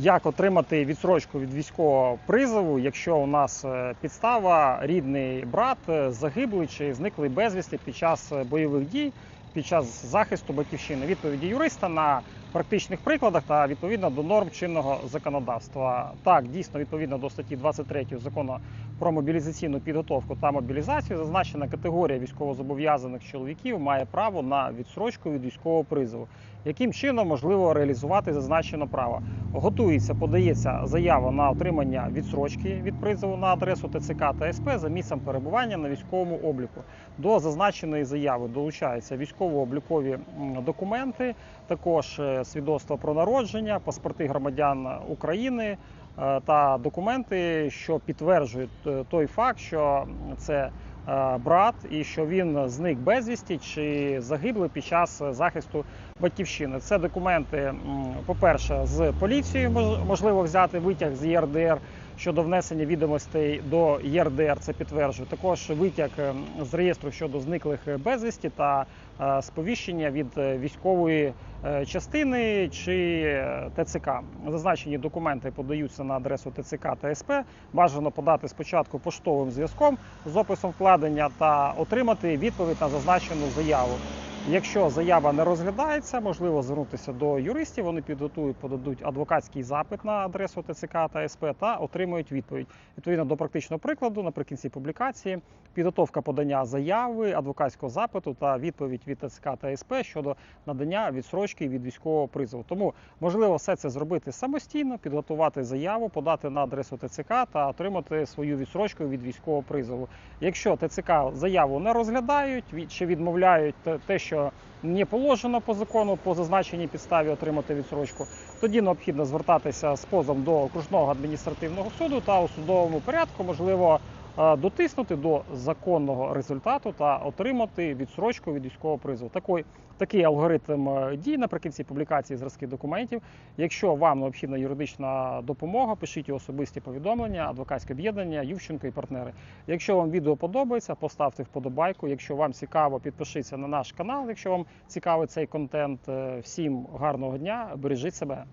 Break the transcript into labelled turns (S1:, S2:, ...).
S1: Як отримати відсрочку від військового призову, якщо у нас е, підстава рідний брат е, загиблий чи зниклий безвісти під час е, бойових дій, під час захисту батьківщини? Відповіді юриста на практичних прикладах та відповідно до норм чинного законодавства. Так, дійсно, відповідно до статті 23 закону про мобілізаційну підготовку та мобілізацію, зазначена категорія військовозобов'язаних чоловіків має право на відсрочку від військового призову. Яким чином можливо реалізувати зазначене право? Готується, подається заява на отримання відсрочки від призову на адресу ТЦК та СП за місцем перебування на військовому обліку. До зазначеної заяви долучаються військово-облікові документи, також е, свідоцтво про народження, паспорти громадян України та документи, що підтверджують е, той факт, що це е, брат і що він зник безвісті чи загиблий під час захисту батьківщини. Це документи, по-перше, з поліцією мож- можливо взяти витяг з ЄРДР щодо внесення відомостей до ЄРДР. Це підтверджує. Також витяг ем, з реєстру щодо зниклих безвісті та е, сповіщення від е, військової е, частини чи е, ТЦК. Зазначені документи подаються на адресу ТЦК та СП. Бажано подати спочатку поштовим зв'язком з описом вкладення та отримати відповідь на зазначену заяву. Якщо заява не розглядається, можливо звернутися до юристів. Вони підготують, подадуть адвокатський запит на адресу ТЦК та СП та отримують відповідь. Відповідно до практичного прикладу, наприкінці публікації, підготовка подання заяви, адвокатського запиту та відповідь від ТЦК та СП щодо надання відсрочки від військового призову. Тому можливо все це зробити самостійно, підготувати заяву, подати на адресу ТЦК та отримати свою відсрочку від військового призову. Якщо ТЦК заяву не розглядають чи відмовляють те- те, що не положено по закону по зазначеній підставі отримати відсрочку, тоді необхідно звертатися з позовом до окружного адміністративного суду та у судовому порядку можливо дотиснути до законного результату та отримати відсрочку від військового призову. Такий, такий алгоритм е, дій наприкінці публікації зразків документів. Якщо вам необхідна юридична допомога, пишіть особисті повідомлення, адвокатське об'єднання, Ющенко і партнери. Якщо вам відео подобається, поставте вподобайку. Якщо вам цікаво, підпишіться на наш канал. Якщо вам цікавий цей контент, Е, всім гарного дня, бережіть себе.